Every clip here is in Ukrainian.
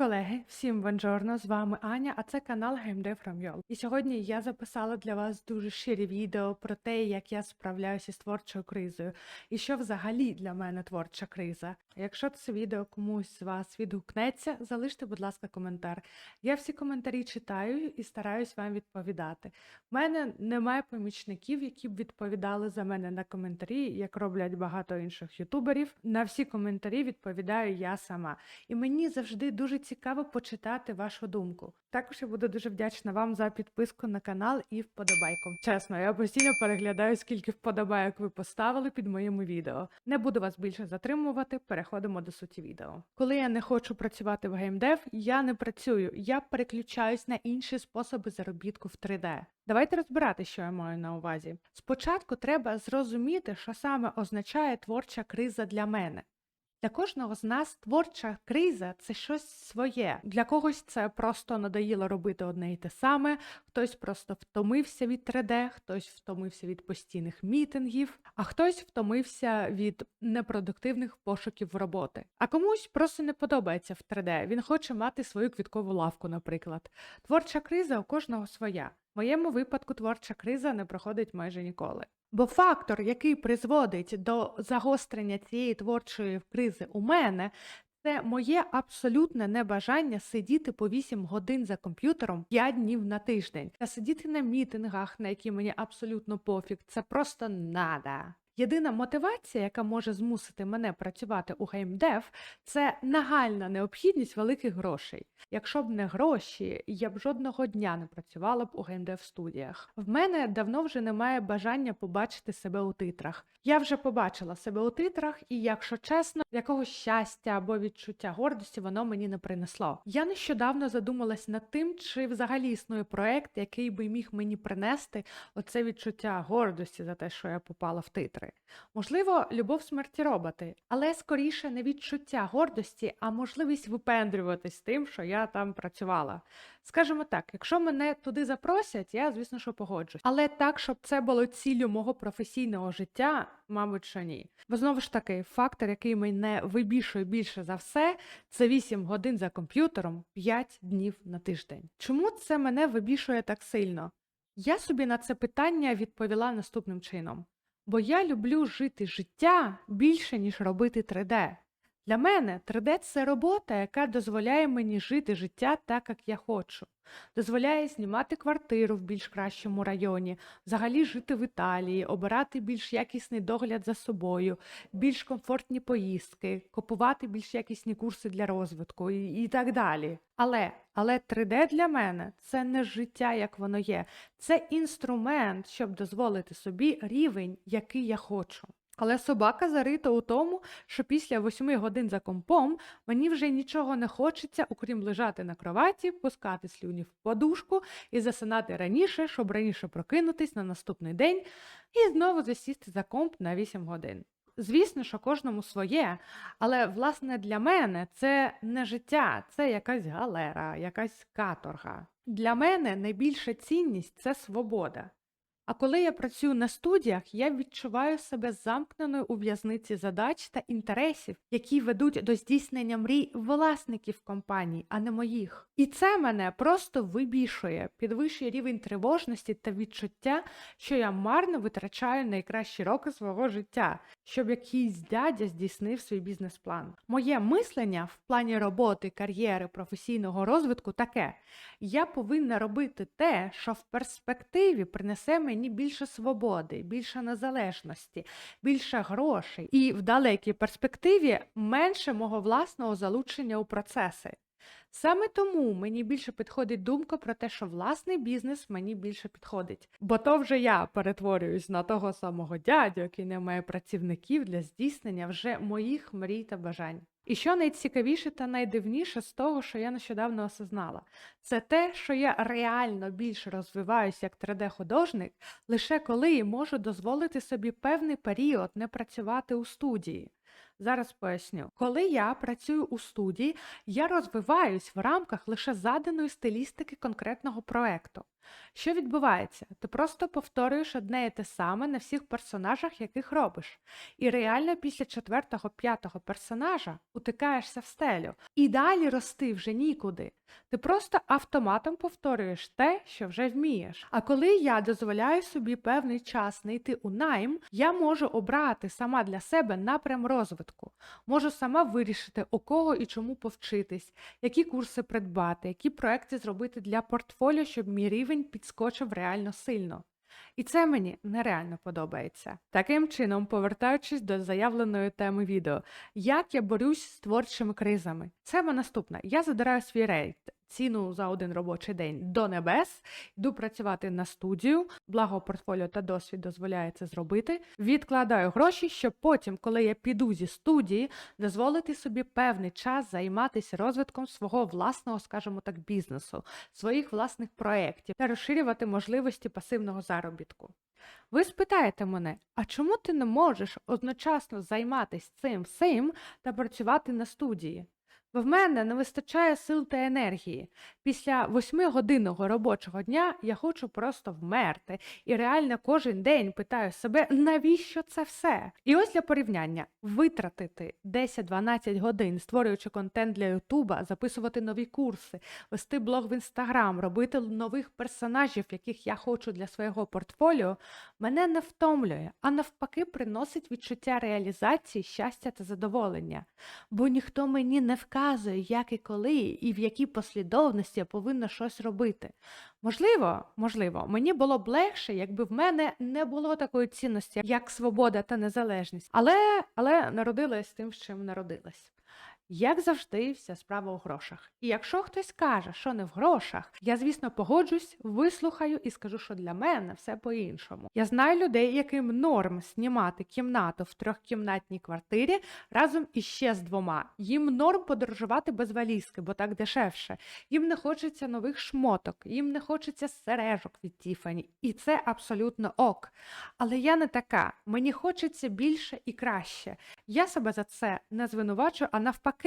Колеги, всім бонжорно, з вами Аня, а це канал GameDev from Yol. І сьогодні я записала для вас дуже щирі відео про те, як я справляюся з творчою кризою, і що взагалі для мене творча криза. Якщо це відео комусь з вас відгукнеться, залиште, будь ласка, коментар. Я всі коментарі читаю і стараюсь вам відповідати. У мене немає помічників, які б відповідали за мене на коментарі, як роблять багато інших ютуберів. На всі коментарі відповідаю я сама. І мені завжди дуже цікаво почитати вашу думку. Також я буду дуже вдячна вам за підписку на канал і вподобайку. Чесно, я постійно переглядаю, скільки вподобайок ви поставили під моїми відео. Не буду вас більше затримувати, переходимо до суті відео. Коли я не хочу працювати в геймдев, я не працюю, я переключаюсь на інші способи заробітку в 3D. Давайте розбирати, що я маю на увазі. Спочатку треба зрозуміти, що саме означає творча криза для мене. Для кожного з нас творча криза це щось своє. Для когось це просто надоїло робити одне і те саме, хтось просто втомився від 3D, хтось втомився від постійних мітингів, а хтось втомився від непродуктивних пошуків роботи. А комусь просто не подобається в 3D. Він хоче мати свою квіткову лавку, наприклад. Творча криза у кожного своя. Моєму випадку творча криза не проходить майже ніколи. Бо фактор, який призводить до загострення цієї творчої кризи у мене, це моє абсолютне небажання сидіти по 8 годин за комп'ютером 5 днів на тиждень та сидіти на мітингах, на які мені абсолютно пофіг. Це просто нада. Єдина мотивація, яка може змусити мене працювати у геймдев, це нагальна необхідність великих грошей. Якщо б не гроші, я б жодного дня не працювала б у геймдев студіях. В мене давно вже немає бажання побачити себе у титрах. Я вже побачила себе у титрах, і, якщо чесно, якогось щастя або відчуття гордості воно мені не принесло. Я нещодавно задумалась над тим, чи взагалі існує проект, який би міг мені принести оце відчуття гордості за те, що я попала в титри. Можливо, любов смерті роботи, але скоріше не відчуття гордості, а можливість випендрюватись тим, що я там працювала. Скажімо так, якщо мене туди запросять, я, звісно, що погоджусь. Але так, щоб це було ціллю мого професійного життя, мабуть, що ні. Бо знову ж таки, фактор, який мене вибішує більше за все, це 8 годин за комп'ютером 5 днів на тиждень. Чому це мене вибішує так сильно? Я собі на це питання відповіла наступним чином. Бо я люблю жити життя більше, ніж робити 3D. Для мене 3D це робота, яка дозволяє мені жити життя так, як я хочу. Дозволяє знімати квартиру в більш кращому районі, взагалі жити в Італії, обирати більш якісний догляд за собою, більш комфортні поїздки, купувати більш якісні курси для розвитку і, і так далі. Але, але 3D для мене це не життя, як воно є. Це інструмент, щоб дозволити собі рівень, який я хочу. Але собака зарита у тому, що після восьми годин за компом мені вже нічого не хочеться, окрім лежати на кроваті, пускати слюні в подушку і засинати раніше, щоб раніше прокинутись на наступний день і знову засісти за комп на 8 годин. Звісно, що кожному своє, але власне для мене це не життя, це якась галера, якась каторга. Для мене найбільша цінність це свобода. А коли я працюю на студіях, я відчуваю себе замкненою у в'язниці задач та інтересів, які ведуть до здійснення мрій власників компаній, а не моїх. І це мене просто вибішує, підвищує рівень тривожності та відчуття, що я марно витрачаю найкращі роки свого життя, щоб якийсь дядя здійснив свій бізнес-план. Моє мислення в плані роботи, кар'єри, професійного розвитку таке: я повинна робити те, що в перспективі принесе мені більше свободи, більше незалежності, більше грошей, і в далекій перспективі менше мого власного залучення у процеси. Саме тому мені більше підходить думка про те, що власний бізнес мені більше підходить. Бо то вже я перетворююсь на того самого дядю, який не має працівників для здійснення вже моїх мрій та бажань. І що найцікавіше та найдивніше з того, що я нещодавно осознала, це те, що я реально більше розвиваюся як 3D-художник, лише коли можу дозволити собі певний період не працювати у студії. Зараз поясню. Коли я працюю у студії, я розвиваюсь в рамках лише заданої стилістики конкретного проекту. Що відбувається? Ти просто повторюєш одне і те саме на всіх персонажах, яких робиш. І реально після четвертого-п'ятого персонажа утикаєшся в стелю. І далі рости вже нікуди. Ти просто автоматом повторюєш те, що вже вмієш. А коли я дозволяю собі певний час не йти у найм, я можу обрати сама для себе напрям розвитку. Можу сама вирішити, у кого і чому повчитись, які курси придбати, які проекти зробити для портфоліо, щоб мій рівень підскочив реально сильно. І це мені нереально подобається. Таким чином, повертаючись до заявленої теми відео, як я борюсь з творчими кризами. Тема наступна. Я задираю свій рейд, ціну за один робочий день до небес, йду працювати на студію, благо портфоліо та досвід дозволяє це зробити. Відкладаю гроші, щоб потім, коли я піду зі студії, дозволити собі певний час займатися розвитком свого власного, скажімо так, бізнесу, своїх власних проєктів та розширювати можливості пасивного заробітку. Ви спитаєте мене, а чому ти не можеш одночасно займатися цим всім та працювати на студії? В мене не вистачає сил та енергії. Після восьмигодинного робочого дня я хочу просто вмерти і реально кожен день питаю себе, навіщо це все? І ось для порівняння: витратити 10-12 годин, створюючи контент для Ютуба, записувати нові курси, вести блог в інстаграм, робити нових персонажів, яких я хочу для свого портфоліо, мене не втомлює, а навпаки, приносить відчуття реалізації, щастя та задоволення. Бо ніхто мені не вказує, як і коли, і в якій послідовності я повинна щось робити. Можливо, можливо, мені було б легше, якби в мене не було такої цінності, як свобода та незалежність. Але, але народилась тим, з чим народилась. Як завжди, вся справа у грошах. І якщо хтось каже, що не в грошах, я, звісно, погоджусь, вислухаю і скажу, що для мене все по-іншому. Я знаю людей, яким норм знімати кімнату в трьохкімнатній квартирі разом іще з двома. Їм норм подорожувати без валізки, бо так дешевше. Їм не хочеться нових шмоток, їм не хочеться сережок від Тіфані. І це абсолютно ок. Але я не така. Мені хочеться більше і краще. Я себе за це не звинувачую, а навпаки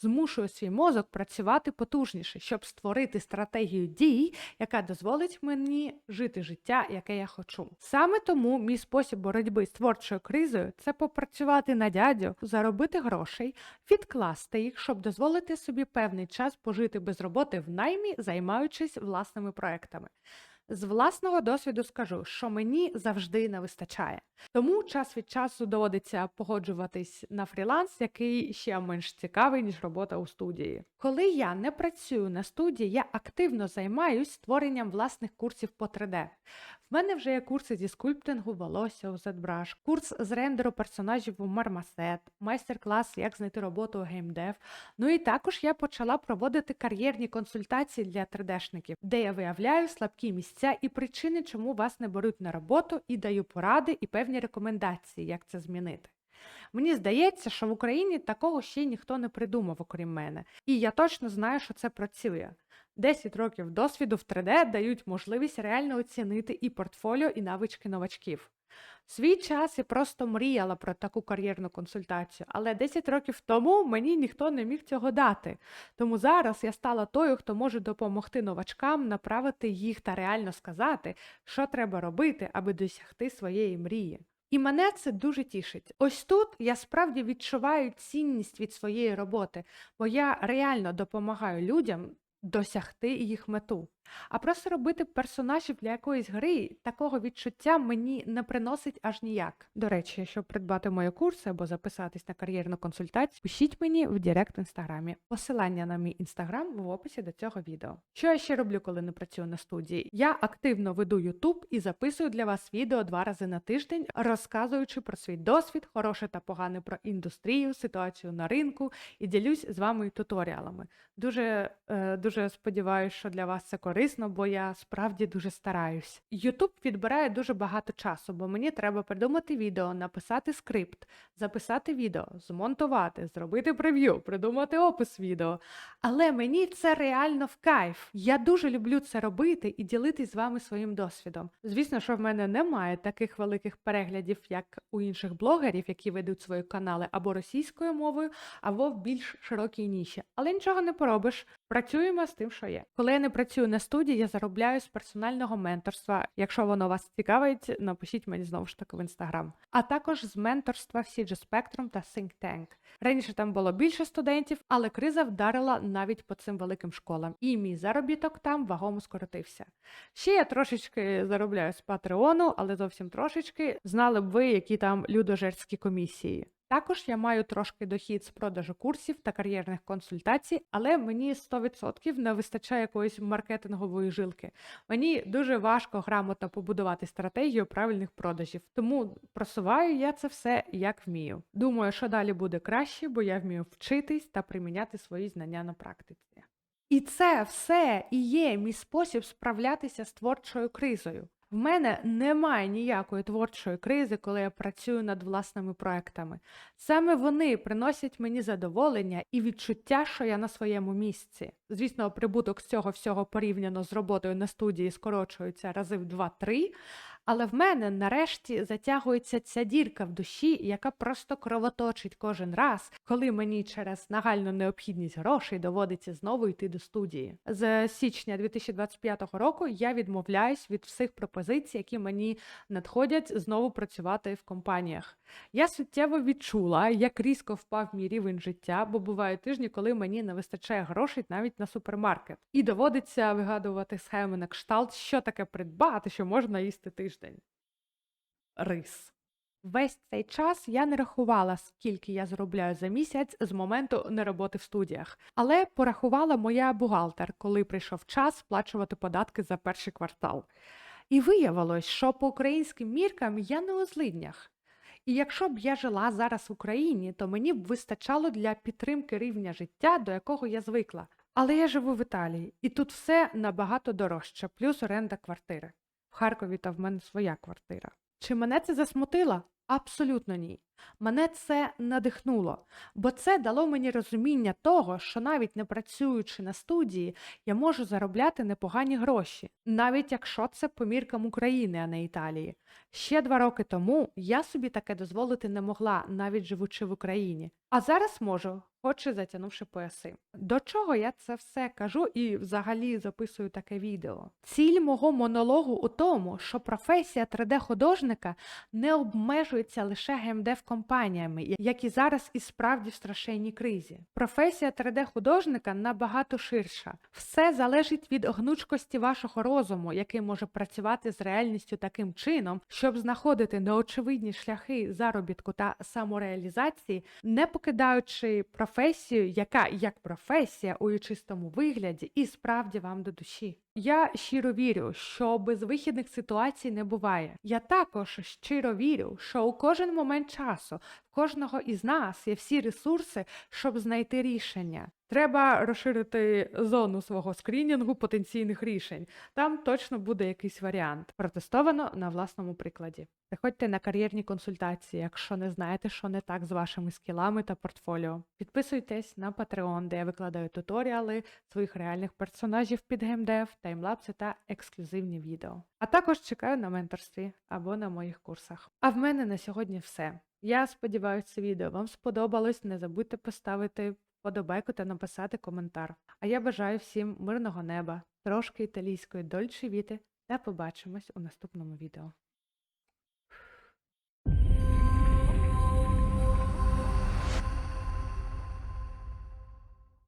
змушую свій мозок працювати потужніше, щоб створити стратегію дій, яка дозволить мені жити життя, яке я хочу. Саме тому мій спосіб боротьби з творчою кризою це попрацювати на дядю, заробити грошей, відкласти їх, щоб дозволити собі певний час пожити без роботи в наймі, займаючись власними проектами. З власного досвіду скажу, що мені завжди не вистачає. Тому час від часу доводиться погоджуватись на фріланс, який ще менш цікавий, ніж робота у студії. Коли я не працюю на студії, я активно займаюсь створенням власних курсів по 3D. В мене вже є курси зі скульптингу волосся у ZBrush, курс з рендеру персонажів у Marmoset, майстер-клас, як знайти роботу у геймдев. Ну і також я почала проводити кар'єрні консультації для 3D-шників, де я виявляю слабкі місця і причини, чому вас не беруть на роботу, і даю поради і певні рекомендації, як це змінити. Мені здається, що в Україні такого ще ніхто не придумав, окрім мене. І я точно знаю, що це працює. 10 років досвіду в 3D дають можливість реально оцінити і портфоліо, і навички новачків. Свій час я просто мріяла про таку кар'єрну консультацію, але 10 років тому мені ніхто не міг цього дати. Тому зараз я стала тою, хто може допомогти новачкам направити їх та реально сказати, що треба робити, аби досягти своєї мрії. І мене це дуже тішить. Ось тут я справді відчуваю цінність від своєї роботи, бо я реально допомагаю людям досягти їх мету. А просто робити персонажів для якоїсь гри такого відчуття мені не приносить аж ніяк. До речі, щоб придбати мої курси або записатись на кар'єрну консультацію, пишіть мені в Директ інстаграмі. Посилання на мій інстаграм в описі до цього відео. Що я ще роблю, коли не працюю на студії? Я активно веду YouTube і записую для вас відео два рази на тиждень, розказуючи про свій досвід, хороше та погане про індустрію, ситуацію на ринку і ділюсь з вами туторіалами. Дуже, е, дуже сподіваюся, що для вас це корисно, бо я справді дуже стараюсь. YouTube відбирає дуже багато часу, бо мені треба придумати відео, написати скрипт, записати відео, змонтувати, зробити прев'ю, придумати опис відео. Але мені це реально в кайф. Я дуже люблю це робити і ділитись з вами своїм досвідом. Звісно, що в мене немає таких великих переглядів, як у інших блогерів, які ведуть свої канали або російською мовою, або в більш широкій ніші. Але нічого не поробиш. Працюємо з тим, що є. Коли я не працюю на на студії я заробляю з персонального менторства. Якщо воно вас цікавить, напишіть мені знову ж таки в інстаграм. А також з менторства в CG Spectrum та Think Tank. Раніше там було більше студентів, але криза вдарила навіть по цим великим школам, і мій заробіток там вагомо скоротився. Ще я трошечки заробляю з Патреону, але зовсім трошечки. Знали б ви, які там людожерські комісії. Також я маю трошки дохід з продажу курсів та кар'єрних консультацій, але мені 100% не вистачає якоїсь маркетингової жилки. Мені дуже важко грамотно побудувати стратегію правильних продажів, тому просуваю я це все як вмію. Думаю, що далі буде краще, бо я вмію вчитись та приміняти свої знання на практиці. І це все і є мій спосіб справлятися з творчою кризою. В мене немає ніякої творчої кризи, коли я працюю над власними проектами. Саме вони приносять мені задоволення і відчуття, що я на своєму місці. Звісно, прибуток з цього всього порівняно з роботою на студії скорочується рази в 2-3, але в мене нарешті затягується ця дірка в душі, яка просто кровоточить кожен раз, коли мені через нагальну необхідність грошей доводиться знову йти до студії. З січня 2025 року я відмовляюсь від всіх пропозицій, які мені надходять знову працювати в компаніях. Я суттєво відчула, як різко впав мій рівень життя, бо бувають тижні, коли мені не вистачає грошей навіть на супермаркет. І доводиться вигадувати схеми на кшталт, що таке придбати, що можна їсти тиждень. Рис. Весь цей час я не рахувала, скільки я заробляю за місяць з моменту нероботи в студіях, але порахувала моя бухгалтер, коли прийшов час сплачувати податки за перший квартал. І виявилось, що по українським міркам я не у злиднях. І якщо б я жила зараз в Україні, то мені б вистачало для підтримки рівня життя, до якого я звикла. Але я живу в Італії, і тут все набагато дорожче, плюс оренда квартири. В Харкові та в мене своя квартира. Чи мене це засмутило? Абсолютно ні. Мене це надихнуло, бо це дало мені розуміння того, що навіть не працюючи на студії, я можу заробляти непогані гроші, навіть якщо це по міркам України, а не Італії. Ще два роки тому я собі таке дозволити не могла, навіть живучи в Україні. А зараз можу, хоч і затягнувши пояси. До чого я це все кажу і взагалі записую таке відео? Ціль мого монологу у тому, що професія 3D-художника не обмежується лише геймдев-компаніями, які зараз і справді в страшенній кризі. Професія 3D-художника набагато ширша. Все залежить від гнучкості вашого розуму, який може працювати з реальністю таким чином, щоб знаходити неочевидні шляхи заробітку та самореалізації, не покидаючи професію, яка як професія у чистому вигляді і справді вам до душі. Я щиро вірю, що безвихідних ситуацій не буває. Я також щиро вірю, що у кожен момент часу кожного із нас є всі ресурси, щоб знайти рішення. Треба розширити зону свого скрінінгу потенційних рішень. Там точно буде якийсь варіант. Протестовано на власному прикладі. Приходьте на кар'єрні консультації, якщо не знаєте, що не так з вашими скілами та портфоліо. Підписуйтесь на Patreon, де я викладаю туторіали своїх реальних персонажів під геймдев, таймлапси та ексклюзивні відео. А також чекаю на менторстві або на моїх курсах. А в мене на сьогодні все. Я сподіваюся, це відео вам сподобалось. Не забудьте поставити вподобайку та написати коментар. А я бажаю всім мирного неба, трошки італійської дольче віти та побачимось у наступному відео.